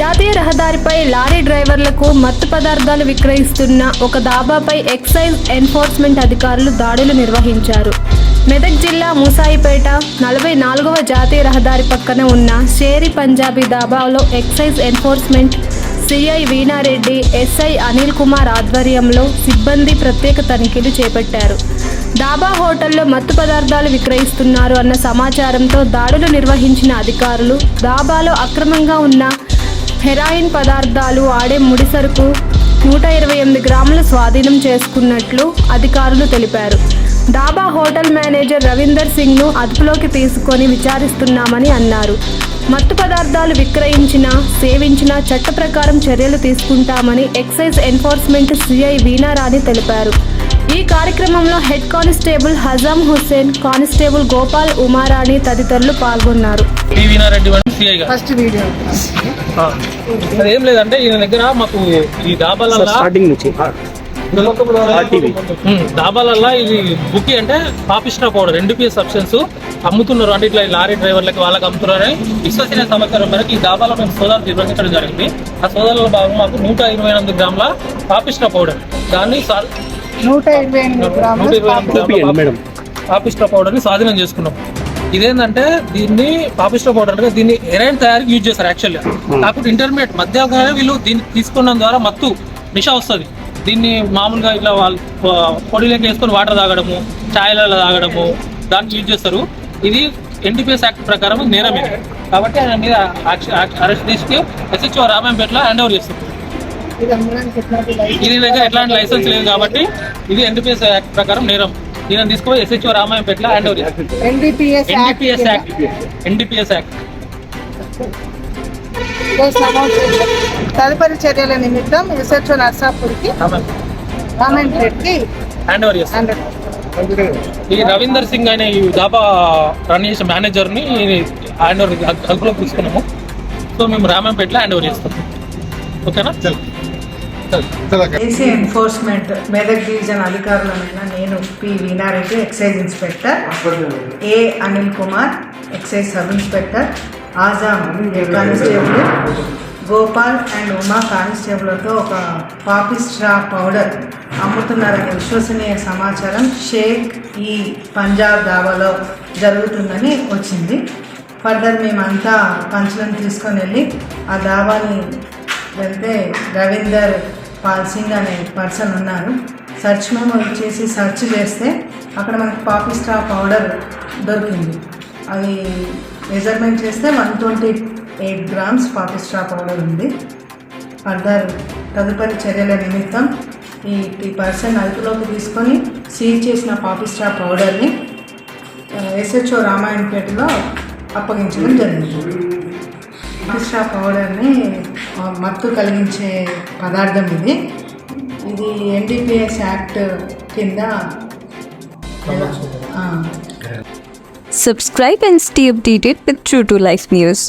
జాతీయ రహదారిపై లారీ డ్రైవర్లకు మత్తు పదార్థాలు విక్రయిస్తున్న ఒక దాబాపై ఎక్సైజ్ ఎన్ఫోర్స్మెంట్ అధికారులు దాడులు నిర్వహించారు. మెదక్ జిల్లా ముసాయిపేట నలభై నాలుగవ జాతీయ రహదారి పక్కన ఉన్న Sheri Punjabi దాబాలో excise enforcement CI Veena Reddy SI Anil Kumar ఆధ్వర్యంలో సిబ్బంది ప్రత్యేక తనిఖీలు చేపట్టారు. దాబా హోటల్లో మత్తు పదార్థాలు విక్రయిస్తున్నారు అన్న సమాచారంతో దాడులు నిర్వహించిన అధికారులు దాబాలో అక్రమంగా ఉన్న హెరాయిన్ పదార్థాలు ఆడే ముడిసరుకు నూట ఇరవై ఎనిమిది గ్రాములు స్వాధీనం చేసుకున్నట్లు అధికారులు తెలిపారు. డాబా హోటల్ మేనేజర్ రవీందర్ సింగ్ను అదుపులోకి తీసుకొని విచారిస్తున్నామని అన్నారు. మత్తు పదార్థాలు విక్రయించిన సేవించిన చట్ట ప్రకారం చర్యలు తీసుకుంటామని ఎక్సైజ్ ఎన్ఫోర్స్మెంట్ సిఐ వీణారాణి తెలిపారు. ఈ కార్యక్రమంలో head constable Hazam Hussain constable Gopal Umarani తదితరులు పాల్గొన్నారు. గారు ఫస్ట్ వీడియో. అదేం లేదంటే ఈయన దగ్గర మాకు ఈ డాబాలల్లా స్టార్టింగ్ నుంచి. డాబాలల్లా ఇది బుక్కి అంటే పాపిస్టా పౌడర్ ఎన్డీపీఎస్ సబ్స్టెన్స్ అమ్ముతున్నారు. అంటే ఇట్లా ఈ లారీ డ్రైవర్లకి వాళ్ళకి అమ్ముతున్నారని విశ్వసనీయ సమాచారం మేరకు ఈ డాబాలో మేము సోదాలు నిర్వహించడం జరిగింది. ఆ సోదాలలో భాగంగా మాకు నూట ఇరవై ఎనిమిది గ్రాముల పాపిస్టా పౌడర్. దాన్ని నూట ఇరవై ఎనిమిది గ్రాములు పౌడర్ని స్వాధీనం చేసుకున్నాం. ఇదేంటంటే దీన్ని పాపిస్టా పౌడర్ అంటే దీన్ని ఎరైన్ తయారీకి యూజ్ చేస్తారు యాక్చువల్గా కాకపోతే ఇంటర్మీడియట్ మధ్యగానే వీళ్ళు దీన్ని తీసుకోవడం ద్వారా మత్తు నిషా వస్తుంది. దీన్ని మామూలుగా ఇట్లా వాళ్ళు పొడిలోకి వేసుకొని వాటర్ తాగడము ఛాయలలో తాగడము దాన్ని యూజ్ చేస్తారు. ఇది ఎన్డీపీఎస్ యాక్ట్ ప్రకారం నేరం ఇది. కాబట్టి ఆయన మీద అరెస్ట్ తీసుకు ఎస్హెచ్ఓ రామాయంపేటలో హ్యాండ్ ఓవర్ చేస్తారు. ఇది దగ్గర ఎట్లాంటి లైసెన్స్ లేదు కాబట్టి ఇది ఎన్డీపీఎస్ యాక్ట్ ప్రకారం నేరం. దీనిని తీసుకుపోయి SHO రామాయంపేటలో hand over NDPS NDPS act NDPS act తదుపరి చర్యల నిమిత్తం ఎస్హెచ్ఓ నర్సాపూర్కి రామాయణపేట్కి హ్యాండ్ ఓవర్ ఈ రవీందర్ సింగ్ అనే ఈ దాబా రన్ చేసే మేనేజర్ని హ్యాండ్ ఓవర్ అదుపులోకి తీసుకున్నాము. సో మేము రామంపేటలో హ్యాండ్ ఓవర్ చేస్తాం. ఓకేనా? ఏసీ ఎన్ఫోర్స్మెంట్ మెదక్ డివిజన్ అధికారులమైన నేను P. Veena Reddy excise inspector. A. Anil Kumar excise sub inspector. Azam constable. Gopal and Uma కానిస్టేబుల్తో ఒక పాపిస్ట్రా పౌడర్ అమ్ముతున్నారనే విశ్వసనీయ సమాచారం. షేక్ ఈ పంజాబ్ దాబాలో జరుగుతుందని వచ్చింది. ఫర్దర్ మేమంతా పంచులను తీసుకొని వెళ్ళి ఆ దాబాని వెళ్తే రవీందర్ పాల్ సింగ్ అనే పర్సన్ ఉన్నారు. సర్చ్ మేము చేసి సెర్చ్ చేస్తే అక్కడ మనకి పాపిస్టా పౌడర్ దొరికింది. అది మెజర్మెంట్ చేస్తే one twenty eight grams poppy straw powder ఉంది. ఫర్దర్ తదుపరి చర్యల నిమిత్తం ఈ ఈ పర్సన్ అదుపులోకి తీసుకొని సీజ్ చేసిన పాపిస్టా పౌడర్ని ఎస్హెచ్ఓ రామాయణపేటలో అప్పగించడం జరిగింది. పాపిస్టా పౌడర్ని మత్తు కలిగించే పదార్థం ఇది ఇది ఎన్డీపీఎస్ యాక్ట్ కింద ఆ, Subscribe and stay updated with True to Life News.